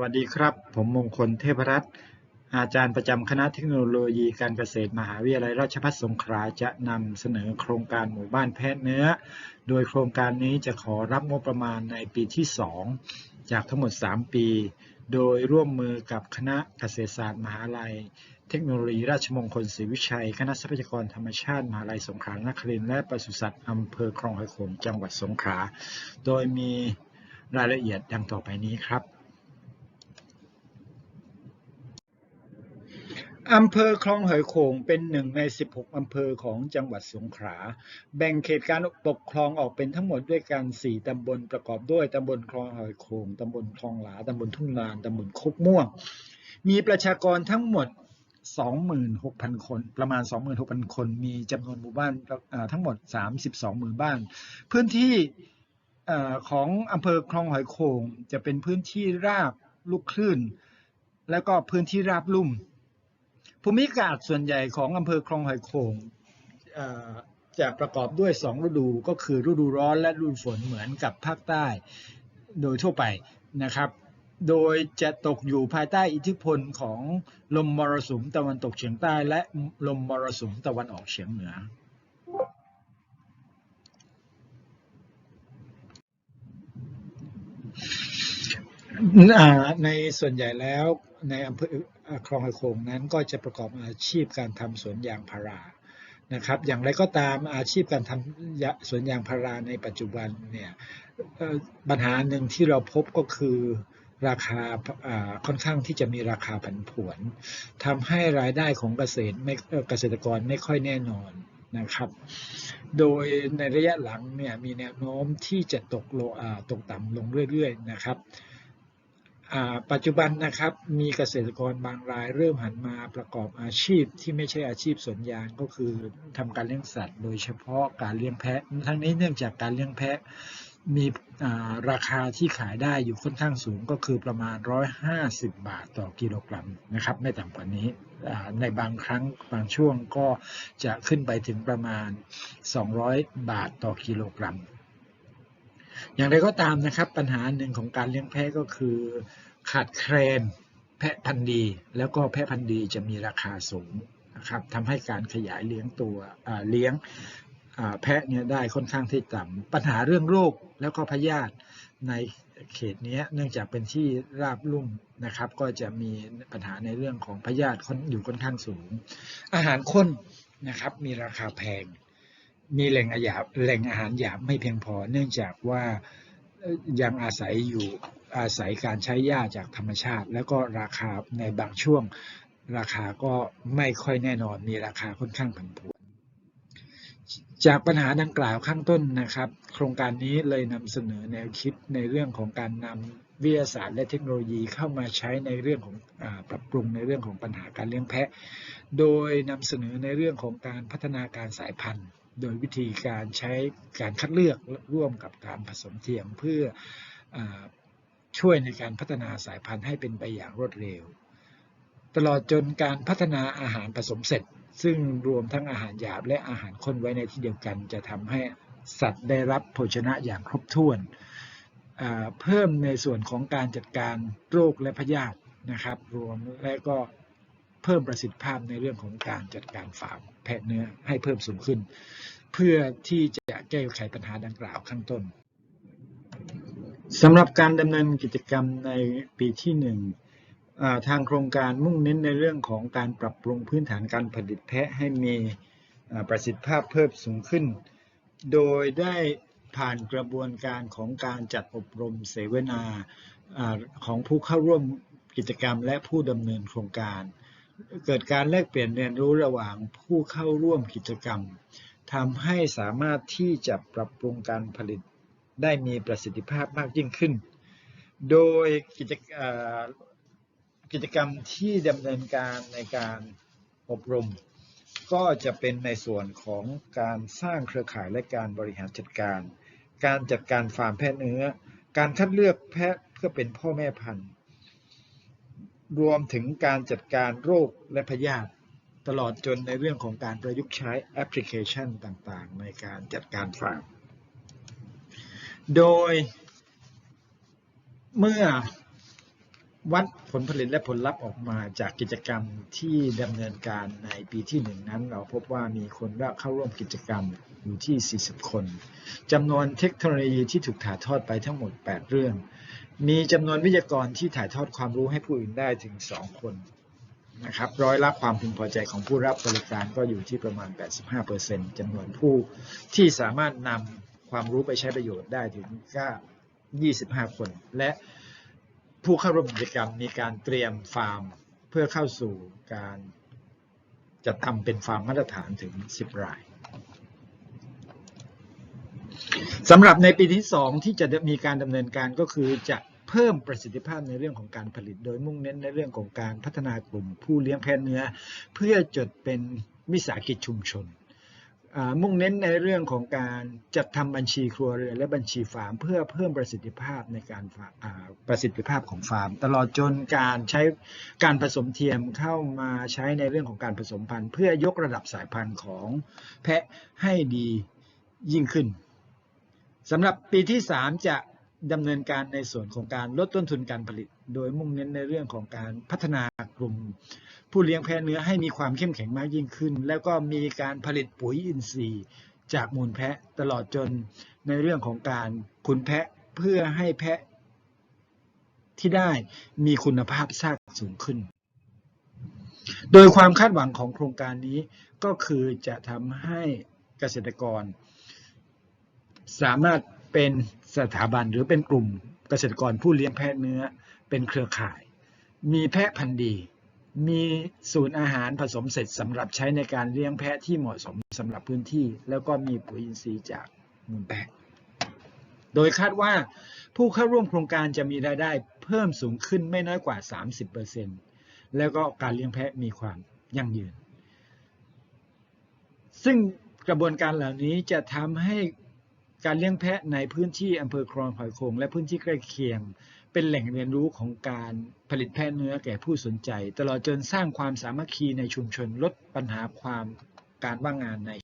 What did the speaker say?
วัสดีครับ ผมมงคลเทพรัตน์อาจารย์ประจำคณะเทคโนโลยีการเกษตรมหาวิทยาลัยราชภัฏสงขลาจะนำเสนอโครงการหมู่บ้านแพะเนื้อ โดยโครงการนี้จะขอรับงบประมาณในปีที่ 2 จากทั้งหมด 3 ปี โดยร่วมมือกับคณะเกษตรศาสตร์มหาลัย เทคโนโลยีราชมงคลศรีวิชัย คณะทรัพยากรธรรมชาติมหาลัยสงขลานครินทร์และปศุสัตว์อำเภอคลองหอยขงจังหวัดสงขลา โดยมีรายละเอียดดังต่อไปนี้ครับ อำเภอคลองหอยโขงเป็นหนึ่งใน 16 อำเภอของจังหวัดสงขลา แบ่งเขตการปกครองออกเป็นทั้งหมดด้วยกัน 4 ตำบลประกอบด้วย ตำบลคลองหอยโขง ตำบลคลองหลา ตำบลทุ่งลาน ตำบลโคกม่วง มีประชากรทั้งหมด 26,000 คน ประมาณ 26,000 คน มีจำนวนหมู่บ้านทั้งหมด 32 หมู่บ้าน พื้นที่ของอำเภอคลองหอยโขงจะเป็นพื้นที่ราบลูกคลื่น แล้วก็พื้นที่ราบลุ่ม ภูมิอากาศส่วนใหญ่ของอำเภอคลองหอยโขงจะประกอบด้วย 2 ฤดูก็คือฤดูร้อนและฤดูฝนเหมือนกับภาคใต้โดยทั่วไปนะครับ โดยจะตกอยู่ภายใต้อิทธิพลของลมมรสุมตะวันตกเฉียงใต้ และลมมรสุมตะวันออกเฉียงเหนือ ในส่วนใหญ่แล้วในอำเภอ คลองหอโขงนั้นก็จะประกอบอาชีพการทำสวนยางพารานะครับ อย่างไรก็ตามอาชีพการทำสวนยางพาราในปัจจุบันเนี่ยปัญหาหนึ่งที่เราพบก็คือราคาค่อนข้างที่จะมีราคาผันผวนทำให้รายได้ของเกษตรไม่เกษตรกรไม่ค่อยแน่นอนนะครับ โดยในระยะหลังเนี่ยมีแนวโน้มที่จะตกโลตกต่ำลงเรื่อยๆนะครับ ปัจจุบันนะครับมีเกษตรกรบางรายเริ่มหันมาประกอบอาชีพที่ไม่ใช่อาชีพสวนยางก็คือทำการเลี้ยงสัตว์ โดยเฉพาะการเลี้ยงแพะ ทั้งนี้เนื่องจากการเลี้ยงแพะมีราคาที่ขายได้อยู่ค่อนข้างสูงก็คือประมาณ 150 บาทต่อกิโลกรัมนะครับไม่ต่ำกว่านี้ในบางครั้งบางช่วงก็จะขึ้นไปถึงประมาณ 200 บาทต่อกิโลกรัม อย่างไรก็ตามนะครับ ปัญหาหนึ่งของการเลี้ยงแพะก็คือขาดแคลนแพะพันธุ์ดี แล้วก็แพะพันธุ์ดีจะมีราคาสูงนะครับทำให้การขยายเลี้ยงตัวเลี้ยงแพะเนี่ยได้ค่อนข้างที่ต่ำปัญหาเรื่องโรคแล้วก็พยาธิในเขตเนี้ยเนื่องจากเป็นที่ราบลุ่มนะครับ ก็จะมีปัญหาในเรื่องของพยาธิอยู่ค่อนข้างสูง อาหารข้นนะครับมีราคาแพง มีแหล่งอาหยาบแหล่งอาหารหยาบไม่เพียงพอ เนื่องจากว่ายังอาศัยอยู่อาศัยการใช้หญ้าจากธรรมชาติ แล้วก็ราคาในบางช่วงราคาก็ไม่ค่อยแน่นอนมีราคาค่อนข้างผันผวน จากปัญหาดังกล่าวข้างต้นนะครับ โครงการนี้เลยนำเสนอแนวคิดในเรื่องของการนำวิทยาศาสตร์และเทคโนโลยีเข้ามาใช้ในเรื่องของอปรับปรุงในเรื่องของปัญหาการเลี้ยงแพะ โดยนำเสนอในเรื่องของการพัฒนาการสายพันธุ์ โดยวิธีการใช้การคัดเลือกร่วมกับการผสมเทียมเพื่ออช่วยในการพัฒนาสายพันธุ์ให้เป็นไปอย่างรวดเร็ว ตลอดจนการพัฒนาอาหารผสมเสร็จ ซึ่งรวมทั้งอาหารหยาบและอาหารข้นไว้ในที่เดียวกัน จะทำให้สัตว์ได้รับโภชนะอย่างครบถ้วน เพิ่มในส่วนของการจัดการโรคและพยาธินะครับ รวมและก็เพิ่มประสิทธิภาพในเรื่องของการจัดการฟาร์ม แพะเนื้อให้เพิ่มสูงขึ้น เพื่อที่จะแก้ไขปัญหาดังกล่าวข้างต้นสำหรับการดำเนินกิจกรรมในปีที่หนึ่งทางโครงการมุ่งเน้นในเรื่องของการปรับปรุงพื้นฐานการผลิตแพะให้มีประสิทธิภาพเพิ่มสูงขึ้น โดยได้ผ่านกระบวนการของการจัดอบรมเสวนาอาของผู้เข้าร่วมกิจกรรมและผู้ดำเนินโครงการ เกิดการแลกเปลี่ยนเรียนรู้ระหว่างผู้เข้าร่วมกิจกรรมทำให้สามารถที่จะปรับปรุงการผลิตได้มีประสิทธิภาพมากยิ่งขึ้น โดยกิจกิจกรรมที่ดำเนินการในการอบรม ก็จะเป็นในส่วนของการสร้างเครือข่ายและการบริหารจัดการ การจัดการฟาร์มแพะเนื้อ การคัดเลือกแพะเพื่อเป็นพ่อแม่พันธุ์ รวมถึงการจัดการโรคและพยาธิตลอดจนในเรื่องของการประยุกต์ใช้แอปพลิเคชันต่างๆ ในการจัดการฟาร์ม โดยเมื่อวัดผลผลิตและผลลัพธ์ออกมาจากกิจกรรมที่ดำเนินการในปีที่หนึ่งนั้น เราพบว่ามีคนเข้าร่วมกิจกรรมอยู่ที่ 40 คนจำนวนเทคโนโลยีที่ถูกถ่ายทอดไปทั้งหมด 8 เรื่อง มีจำนวนวิทยากรที่ถ่ายทอดความรู้ให้ผู้อื่นได้ถึง 2 คนนะครับร้อยละความพึงพอใจของผู้รับบริการก็อยู่ที่ประมาณ 85%จำนวนผู้ที่สามารถนำความรู้ไปใช้ประโยชน์ได้ถึงก็25 คน และผู้เข้าร่วมกิจกรรมมีการเตรียมฟาร์มเพื่อเข้าสู่การจัดทำเป็นฟาร์มมาตรฐานถึง 10 ราย สำหรับในปีที่ 2 ที่จะมีการดำเนินการก็คือจะเพิ่มประสิทธิภาพในเรื่องของการผลิต โดยมุ่งเน้นในเรื่องของการพัฒนากลุ่มผู้เลี้ยงแพะเนื้อ เพื่อจดเป็นวิสาหกิจชุมชน มุ่งเน้นในเรื่องของการจัดทำบัญชีครัวเรือนและบัญชีฟาร์ม เพื่อเพิ่มประสิทธิภาพในการประสิทธิภาพของฟาร์ม ตลอดจนการใช้การผสมเทียมเข้ามาใช้ในเรื่องของการผสมพันธุ์ เพื่อยกระดับสายพันธุ์ของแพะให้ดียิ่งขึ้น สำหรับปีที่ 3 จะดำเนินการในส่วนของการลดต้นทุนการผลิต โดยมุ่งเน้นในเรื่องของการพัฒนากลุ่ม ผู้เลี้ยงแพะเนื้อให้มีความเข้มแข็งมากยิ่งขึ้น แล้วก็มีการผลิตปุ๋ยอินทรีย์ จากมูลแพะตลอดจนในเรื่องของการขุนแพะเพื่อให้แพะที่ได้มีคุณภาพซากสูงขึ้น โดยความคาดหวังของโครงการนี้ก็คือจะทำให้เกษตรกร สามารถเป็นสถาบันหรือเป็นกลุ่มเกษตรกรผู้เลี้ยงแพะเนื้อเป็นเครือข่าย มีแพะพันธุ์ดี มีศูนย์อาหารผสมเสร็จสำหรับใช้ในการเลี้ยงแพะที่เหมาะสมสำหรับพื้นที่ แล้วก็มีปุ๋ยอินทรีย์จากมูลแพะ โดยคาดว่าผู้เข้าร่วมโครงการจะมีรายได้เพิ่มสูงขึ้นไม่น้อยกว่า 30%แล้วก็การเลี้ยงแพะมีความยั่งยืน ซึ่งกระบวนการเหล่านี้จะทำให้ การเลี้ยงแพะในพื้นที่อำเภอคลองหอยโขงและพื้นที่ใกล้เคียง เป็นแหล่งเรียนรู้ของการผลิตแพะเนื้อแก่ผู้สนใจ ตลอดจนสร้างความสามัคคีในชุมชนลดปัญหาความการว่างงานใน